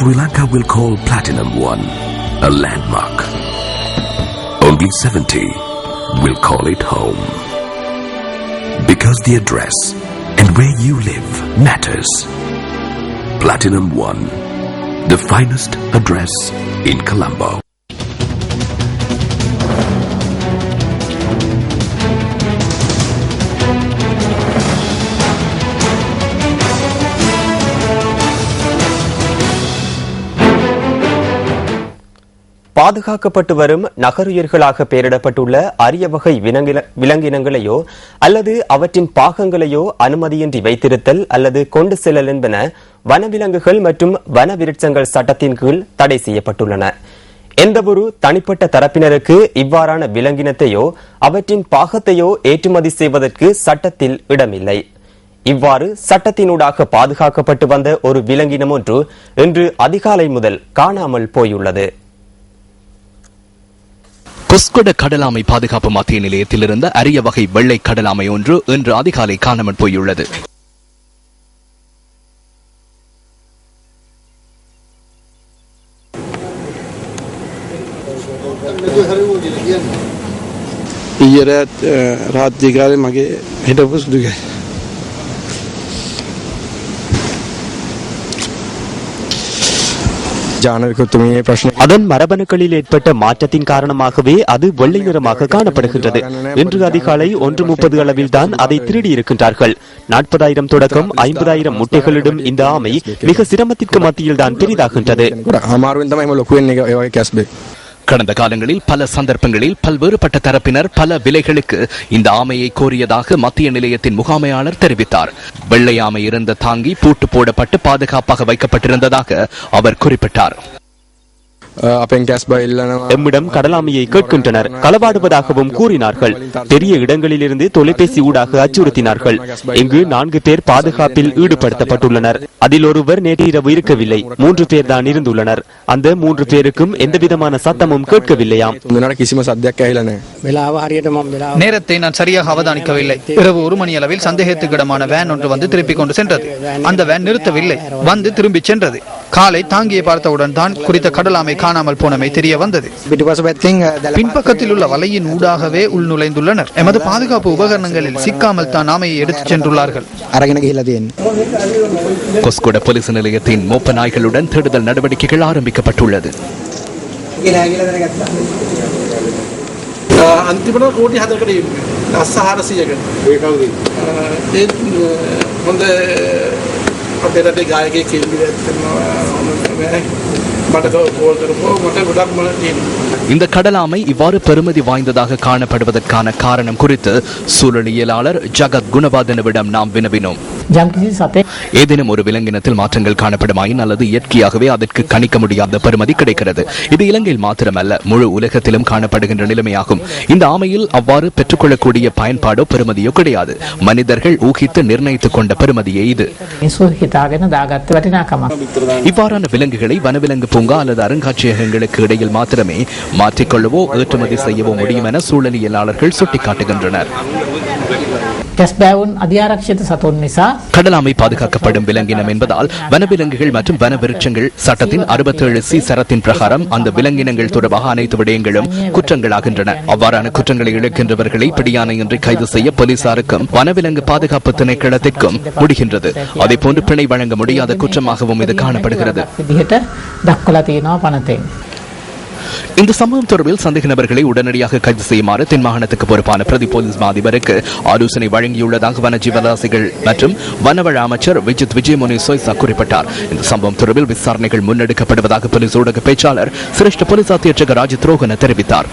Sri Lanka will call Platinum 1 a landmark. Only 70 will call it home. Because the address and where you live matters. Platinum 1, the finest address in Colombo. பாதுகாக்கப்பட்டு வரும் நகருயிர்களாக பெயரிடப்பட்டுள்ள அரிய வகை விலங்கினங்களையோ அல்லது அவற்றின் பாகங்களையோ அனுமதியின்றி வைத்திருத்தல் அல்லது கொண்டு செல்லல் என்பன வனவிலங்குகள் மற்றும் வன விருட்சங்கள் சட்டத்தின் கீழ் தடை செய்யப்பட்டுள்ளன. எந்தவொரு தனிப்பட்ட தரப்பினருக்கு இவ்வாறான விலங்கினத்தையோ அவற்றின் பாகத்தையோ ஏற்றுமதி செய்வதற்கு சட்டத்தில் இடமில்லை. இவ்வாறு சட்டத்தினூடாக பாதுகாக்கப்பட்டு வந்த ஒரு விலங்கினம் ஒன்று இன்று அதிகாலை முதல் காணாமல் போயுள்ளது. கொஸ்கொட கடலாமை பாதுகாப்பு மத்திய நிலையத்தில் இருந்த அரிய வகை வெள்ளை கடலாமை ஒன்று இன்று அதிகாலை காணாமல் போயுள்ளது ඊය රෑත් රාත්්‍යකාරය මගේ හිටපු සුදුගයි. அதன் மரபணுக்களில் ஏற்பட்ட மாற்றத்தின் காரணமாகவே அது வெள்ளை நிறமாக காணப்படுகின்றது. இன்று அதிகாலை ஒன்று முப்பது அளவில் தான் அதை திருடி இருக்கின்றார்கள் நாற்பதாயிரம் தொடக்கம் ஐம்பதாயிரம் முட்டைகளிடும் இந்த ஆமை மிக சிரமத்திற்கு மத்தியில் தான் பெரிதாகின்றது. கடந்த காலங்களில் பல சந்தர்ப்பங்களில் பல்வேறுபட்ட தரப்பினர் பல விலைகளுக்கு இந்த ஆமையை கோரியதாக மத்திய நிலையத்தின் முகாமையாளர் தெரிவித்தார். வெள்ளை ஆமை இருந்த தாங்கி பூட்டு போடப்பட்டு பாதுகாப்பாக வைக்கப்பட்டிருந்ததாக அவர் குறிப்பிட்டார். எம்மிடம் கடலாமையை கேட்கின்றனர். களவாடுவதாகவும் கூறினார்கள். பெரிய இடங்களிலிருந்து தொலைபேசி ஊடாக அச்சுறுத்தினார்கள். இங்கு நான்கு பேர் பாதுகாப்பில் ஈடுபடுத்தப்பட்டுள்ளனர். அதில் ஒருவர் நேற்றிரவு இருக்கவில்லை. மூன்று பேர் தான் இருந்துள்ளனர். அந்த மூன்று பேருக்கும் எந்தவிதமான சத்தமும் கேட்கவில்லையாம். நேரத்தை நான் சரியாக அவதானிக்கவில்லை. இரவு ஒரு மணி அளவில் சந்தேகத்துக்கிடமான வேன் ஒன்று வந்து திருப்பிக் கொண்டு சென்றது. அந்த வேன் நிறுத்தவில்லை. வந்து திரும்பிச் சென்றது. காலை தாங்கியை பார்த்தவுடன் தான் குறித்த கடலாமை காணாமல் போனமை தெரிய வந்தது පිටිපස පැත්තිෙන් දැල பின்பக்கத்தில் உள்ள வலையின் ஊடாகவே உள்நுழைந்துள்ளனர் எமது பாதுகாப்பு உபகரணங்களில் சிக்காமல் தான் ஆமையை எடுத்துச் சென்றுள்ளார்கள் අරගෙන ගිහිලා තියෙන්නේ. கொஸ்கொட போலீஸ் நிலையத்தின் மோப்ப நாய்களுடன் தேடுதல் நடவடிக்கைகள் ஆரம்பிக்கப்பட்டுள்ளது අන්තිමට කෝටි හදකට ලස්ස හාරසියක ඒත් හොඳ අපේරට ගායක කෙල්ලි ඇත්තනවා இந்த கடலாமை இவ்வாறு பெருமதி வாய்ந்ததாக காணப்படுவதற்கான காரணம் குறித்து சூழலியலாளர் ஜகத் குணவாதனவிடம் நாம் வினவினோம். ஏதேனும் ஒரு விலங்கினத்தில் மாற்றங்கள் காணப்படுமாயின் அல்லது இயற்கையாகவே அதற்கு கணிக்க முடியாத பெருமதி கிடைக்கிறது. இது இலங்கையில் மாத்திரமல்ல முழு உலகத்திலும் காணப்படுகின்ற நிலைமையாகும். இந்த ஆமையில் அவ்வாறு பெற்றுக்கொள்ளக்கூடிய பயன்பாடோ பெருமதியோ கிடையாது. மனிதர்கள் ஊகித்து நிர்ணயித்துக் கொண்ட பெருமதியே இது. இவ்வாறான விலங்குகளை வனவிலங்கு பூங்கா அல்லது அருங்காட்சியகங்களுக்கு இடையில் மாத்திரமே மாற்றிக்கொள்ளவோ ஏற்றுமதி செய்யவோ முடியும் என சூழலியலாளர்கள் சுட்டிக்காட்டுகின்றனர். கஸ்பேவுன் அதியாரக்ஷித சத்துன் நிசா கடல் பாதுகாக்கப்படும் விலங்கினம் என்பதால் வனவிலங்குகள் மற்றும் வன விருட்சங்கள் சட்டத்தின் அறுபத்தேழு சி சரத்தின் பிரகாரம் அந்த விலங்கினங்கள் தொடர்பாக அனைத்து விடயங்களும் குற்றங்களாகின்றன. அவ்வாறான குற்றங்களை இழக்கின்றவர்களை பிடியான இன்றி கைது செய்ய போலீசாருக்கும் வனவிலங்கு பாதுகாப்பு திணைக்களத்திற்கும் முடிகின்றது. அதே போன்று பிணை வழங்க முடியாத குற்றமாகவும் இது காணப்படுகிறது. இந்த சம்பவம் தொடர்பில் சந்தேக நபர்களை உடனடியாக கைது செய்யுமாறு தென் மாகாணத்துக்கு பொறுப்பான பிரதி போலீஸ் அதிபருக்கு ஆலோசனை வழங்கியுள்ளதாக வன ஜீவராசிகள் மற்றும் வனவள அமைச்சர் விஜித் விஜயமுனி சொய்சா குறிப்பிட்டார். இந்த சம்பவம் தொடர்பில் விசாரணைகள் முன்னெடுக்கப்படுவதாக போலீஸ் ஊடக பேச்சாளர் சிரேஷ்ட போலீஸ் அத்தியட்சகர் ராஜித் ரோகன தெரிவித்தார்.